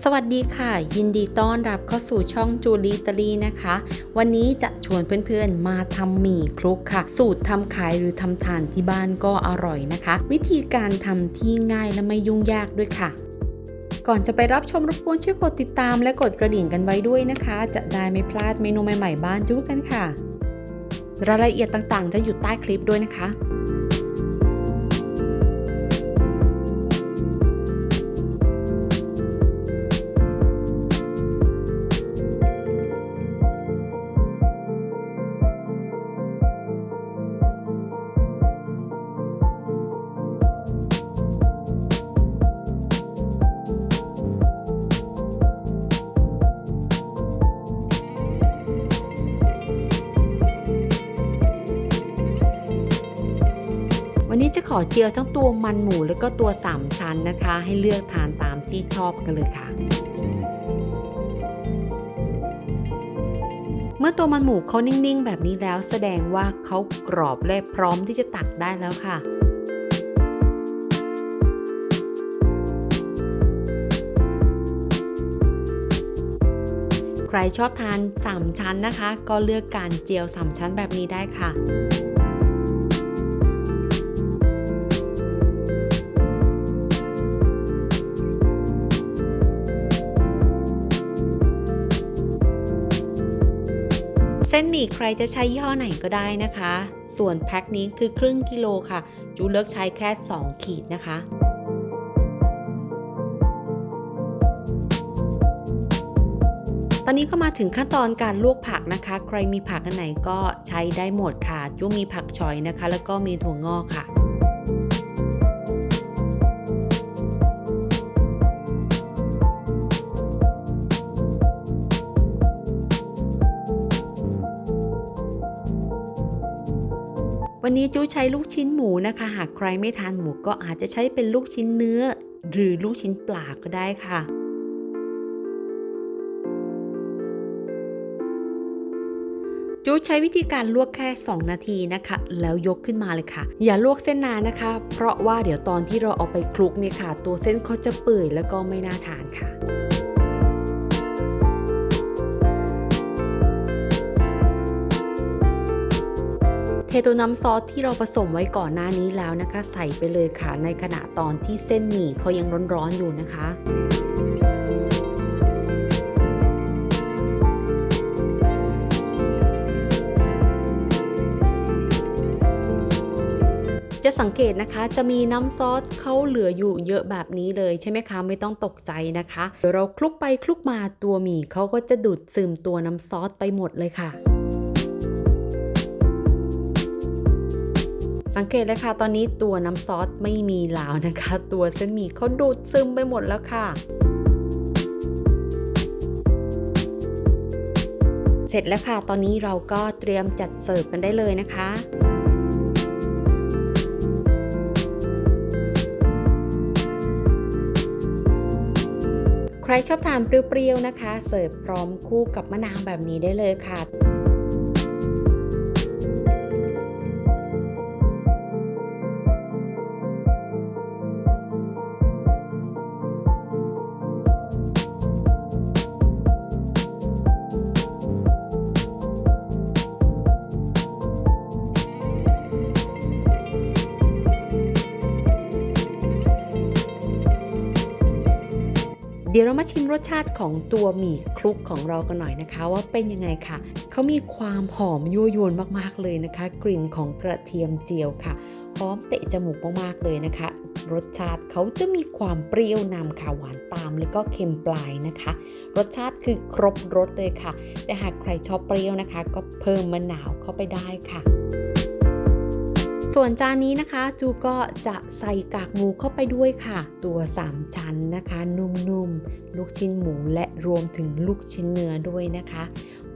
สวัสดีค่ะ ยินดีต้อนรับเข้าสู่ช่องจูลีตาลีนะคะ วันนี้จะชวนเพื่อนๆมาทำหมี่คลุกค่ะ สูตรทำขายหรือทำทานที่บ้านก็อร่อยนะคะ วิธีการทำที่ง่ายและไม่ยุ่งยากด้วยค่ะ ก่อนจะไปรับชมรบกวนช่วยกดติดตามและกดกระดิ่งกันไว้ด้วยนะคะ จะได้ไม่พลาดเมนูใหม่ๆบ้านจู้กันค่ะ รายละเอียดต่างๆ จะอยู่ใต้คลิปด้วยนะคะ จะขอเจียวทั้งตัวมันหมูแล้วก็ตัว3ชั้นนะคะ ให้เลือกทานตามที่ชอบกันเลยค่ะเมื่อตัวมันหมูเขานิ่งๆ แบบนี้แล้ว แสดงว่าเขากรอบและพร้อมที่จะตักได้แล้วค่ะใครชอบทาน 3 ชั้นนะคะ ก็เลือกการเจียว 3 ชั้นแบบนี้ได้ค่ะ เส้นหมี่ใครจะใช้ยี่ห้อไหนก็ได้นะคะ ส่วนแพ็คนี้คือครึ่งกิโลค่ะ จูเลือกใช้แค่ 2 ขีดนะคะตอนนี้ก็มาถึงขั้นตอนการลวกผักนะคะ ใครมีผักอันไหนก็ใช้ได้หมดค่ะจูมีผักชอยนะคะ แล้วก็มีถั่วงอกค่ะ วันนี้จูใช้ลูกชิ้นหมูนะคะ หากใครไม่ทานหมูก็อาจจะใช้เป็นลูกชิ้นเนื้อ หรือลูกชิ้นปลาก็ได้ค่ะ จูใช้วิธีการลวกแค่ 2 นาทีนะคะ แล้วยกขึ้นมาเลยค่ะ อย่าลวกเส้นนานนะคะ เพราะว่าเดี๋ยวตอนที่เราเอาไปคลุกเนี่ยค่ะ ตัวเส้นเขาจะเปื่อยแล้วก็ไม่น่าทานค่ะ เทตัวน้ำซอสที่เราผสมไว้ก่อนหน้านี้แล้วนะคะ ใส่ไปเลยค่ะ ในขณะตอนที่เส้นหมี่เขายังร้อนๆอยู่นะคะจะสังเกตนะคะจะมีน้ำซอสเขาเหลืออยู่เยอะแบบนี้เลยใช่ไหมคะ ไม่ต้องตกใจนะคะ เดี๋ยวเราคลุกไปคลุกมาตัวหมี่เขาก็จะดูดซึมตัวน้ำซอสไปหมดเลยค่ะ สังเกตเลยค่ะตอนนี้ตัวน้ำซอสไม่มีแล้วนะคะ ตัวเส้นหมี่เขาดูดซึมไปหมดแล้วค่ะเสร็จแล้วค่ะ ตอนนี้เราก็เตรียมจัดเสิร์ฟกันได้เลยนะคะ ใครชอบทานเปรี้ยวๆนะคะ เสิร์ฟพร้อมคู่กับมะนาวแบบนี้ได้เลยค่ะ เดี๋ยวเรามาชิมรสชาติของตัวหมี่คลุกของเรากันหน่อยนะคะ ว่าเป็นยังไงค่ะ เขามีความหอมยั่วยวนมากๆเลยนะคะ กลิ่นของกระเทียมเจียวค่ะหอมเตะจมูกมากๆเลยนะคะ รสชาติเขาจะมีความเปรี้ยวนำค่ะหวานตามแล้วก็เค็มปลายนะคะ รสชาติคือครบรสเลยค่ะ แต่หากใครชอบเปรี้ยวนะคะ ก็เพิ่มมะนาวเข้าไปได้ค่ะ ส่วนจานนี้นะคะ จูก็จะใส่กากหมูเข้าไปด้วยค่ะ ตัว 3 ชั้นนะคะ นุ่มๆ ลูกชิ้นหมูและรวมถึงลูกชิ้นเนื้อด้วยนะคะ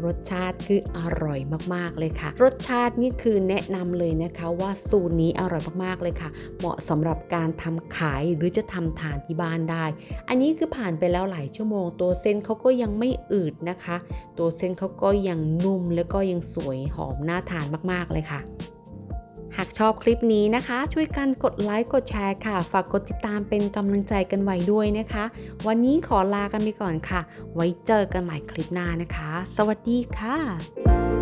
รสชาติคืออร่อยมากๆเลยค่ะ รสชาตินี่คือแนะนำเลยนะคะว่าสูตรนี้อร่อยมากๆเลยค่ะ เหมาะสำหรับการทำขายหรือจะทำทานที่บ้านได้ อันนี้คือผ่านไปแล้วหลายชั่วโมง ตัวเส้นเขาก็ยังไม่อืดนะคะ ตัวเส้นเขาก็ยังนุ่มแล้วก็ยังสวยหอมน่าทานมากๆเลยค่ะ หากชอบคลิปนี้นะคะ ช่วยกันกดไลค์กดแชร์ค่ะ ฝากกดติดตามเป็นกำลังใจกันไว้ด้วยนะคะ วันนี้ขอลากันไปก่อนค่ะ ไว้เจอกันใหม่คลิปหน้านะคะ สวัสดีค่ะ